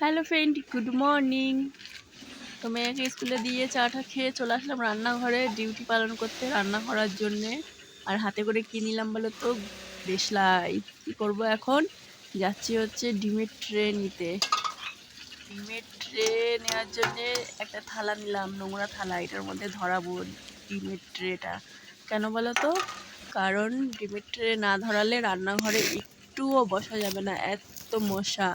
Hello friend good morning তো মেয়েকে স্কুলে দিয়ে চাটা খেয়ে চলে আসলাম রান্নাঘরে, ডিউটি পালন করতে রান্না করার জন্যে। আর হাতে করে কী নিলাম বলো তো? দেশলাই কী করব এখন? যাচ্ছি হচ্ছে ডিমের ট্রে নিতে। ডিমের ট্রে নেওয়ার জন্যে একটা থালা নিলাম, নোংরা থালা। এটার মধ্যে ধরাবো ডিমের ট্রেটা। কেন বলো তো? কারণ ডিমের ট্রে না ধরালে রান্নাঘরে একটুও বসা যাবে না, এত মশা।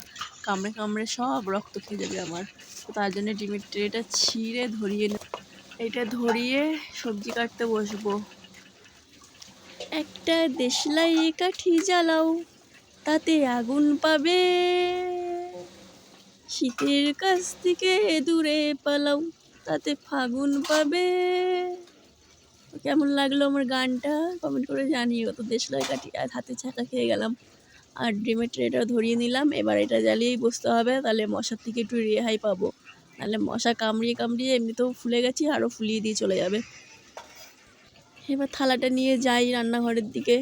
কামড়ে কামড়ে সব রক্ত খেয়ে যাবে আমার। তো তার জন্য ডিমের ট্রেটা ছিঁড়ে ধরিয়ে এটা ধরিয়ে সবজি কাটতে বসবো। একটা দেশলাই কাঠি জ্বালাও, তাতে আগুন পাবে। শীতের কাছ থেকে দূরে পালাও, তাতে ফাগুন পাবে। কেমন লাগল আমার গানটা? কমেন্ট করে জানিও। তো দেশলাই কাঠি আর হাতে ছাকা খেয়ে গেলাম। আর ডিমের ট্রেটা ধরিয়ে নিলাম। এবার এটা জ্বালিয়েই বসতে হবে। তাহলে মশার থেকে একটু রেহাই পাবো। নাহলে মশা কামড়িয়ে কামড়িয়ে এমনিতেও ফুলে গেছি আরও ফুলিয়ে দিয়ে চলে যাবে। এবার থালাটা নিয়ে যাই রান্নাঘরের দিকে।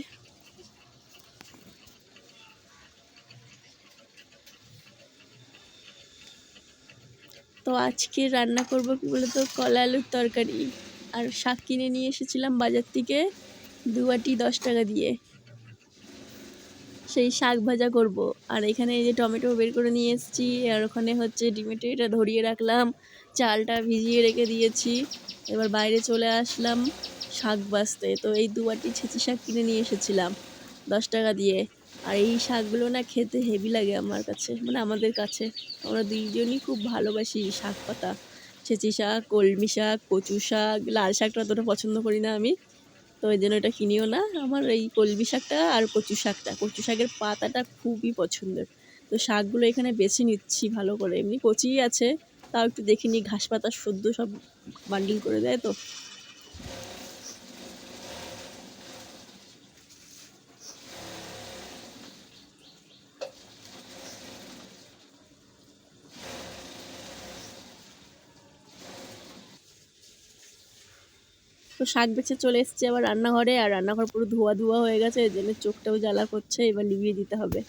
তো আজকে রান্না করব কি বলতো? কলা আলুর তরকারি। আর শাক কিনে নিয়ে এসেছিলাম বাজার থেকে। দু আটি দশ টাকা দিয়ে। সেই শাক ভাজা করব। আর এখানে এই যে টমেটো বের করে নিয়ে এসেছি, আর ওখানে হচ্ছে ডিমেটে এটা ধরিয়ে রাখলাম, চালটা ভিজিয়ে রেখে দিয়েছি। এবার বাইরে চলে আসলাম শাক বাছতে তো এই দু আটি ছেঁচি শাক কিনে নিয়ে এসেছিলাম দশ টাকা দিয়ে। আর এই শাকগুলো না খেতে হেভি লাগে আমার কাছে মানে আমাদের কাছে। আমরা দুইজনই খুব ভালোবাসি শাক পাতা। ছেঁচি শাক, কলমি শাক, কচু শাক, লাল শাকটা অতটা পছন্দ করি না আমি। তো ওই জন্য এটা কিনিও না, আমার এই কলমি শাকটা আর কচু শাকটা। কচু শাকের পাতাটা খুবই পছন্দের। তো শাকগুলো এখানে বেছে নিচ্ছি ভালো করে। এমনি কচিই আছে, তাও একটু দেখে নিই ঘাস পাতা সদ্য সব বান্ডিল করে দেয় তো। তো শাক বেছে চলে এসছে আবার রান্নাঘরে, আর রান্নাঘর পুরো ধোয়া ধোয়া হয়ে গেছে এই জন্য চোখটাও জ্বালা করছে, এবার নিভিয়ে দিতে হবে।